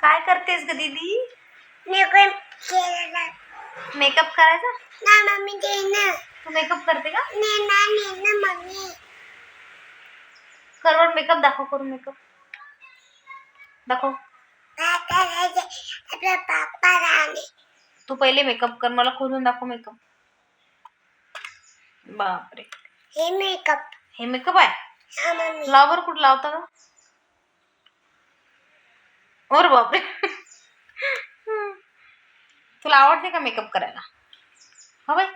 काय करतेस ग दीदी? मी पण केलेला. मेकअप करायचा? ना मम्मी दे ना तू मेकअप करते का? ने ना ने ना मम्मी. करवट मेकअप दाखव करून मेकअप. दाखव. काय करायचं? आपल्या पप्पा राहणे तू पहिले मेकअप कर मला खोलून दाखव मेकअप. बापरे. हे मेकअप. हे मेकअप आहे? हा मम्मी. लावर कुठं लावता का और बापरे तुला आवडते का मेकअप करायला? हा बाई.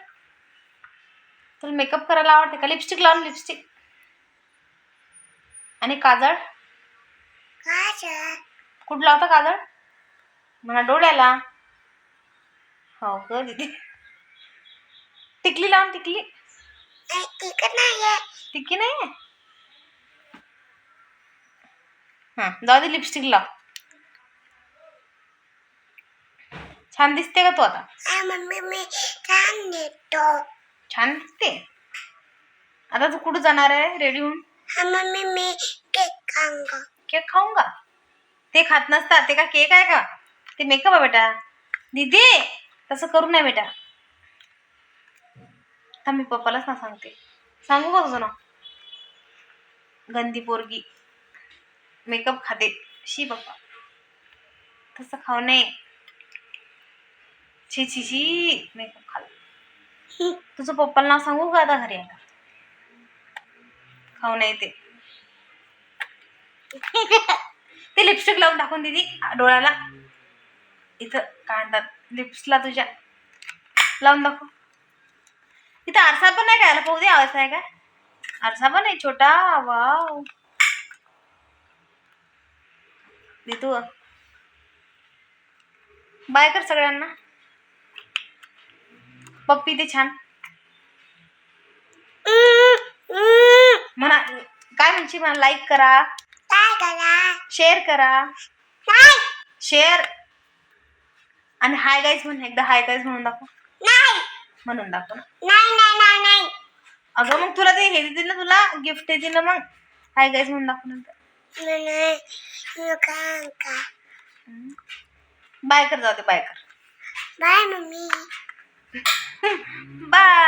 तुला मेकअप करायला आवडते का? लिपस्टिक लावून लिपस्टिक आणि काजळ? कुठं लावता काजळ? मला डोळ्याला. हो का दिदी. टिकली लावून टिकली. नाही नाही नाही आहे हां जाऊ दे लिपस्टिक लाव. छान दिसते का तू आता? मम्मी मी छान नेतो छान दिसते आता तू कुठं जाणार आहे रेडी होऊन मम्मी मी केक खाऊंगा. केक खाऊंगा? ते खात नसतात ते का केक आहे का? ते मेकअप आहे बेटा. दीदी तसं करू नये बेटा. आता मी पप्पालाच ना सांगते. सांगू का तुझं ना गंदी पोरगी. मेकअप खाते. शी पप्पा. तसं खाऊ नये. छी छी छी मेकअप खाल. तुझं पप्पाला नाव सांगू का आता घरी? आता खाऊ नाही ते. ते लिपस्टिक लावून टाकून दिदी डोळ्याला. इथं काय म्हणतात लिप्सला तुझ्या. लावून दाखव. इथं आरसा पण नाही काय पाहू दे आवाज आहे काय आरसा पण आहे छोटा वाव. दे तू. बाय कर सगळ्यांना. पप्पी ते छान. म्हणा काय म्हणशी म्हणा लाईक करा. काय करा. शेअर करा शेअर आणि हाय गाईज म्हण एकदा हाय गाईज म्हणून दाखव. नाही म्हणून दाखव ना. नाही नाही नाही नाही अगं मग तुला ते हे देतील ना तुला गिफ्ट देतील ना मग हाय गाईज म्हणून दाखव नंतर. बाय कर जाऊ दे बाय कर. Bye mummy bye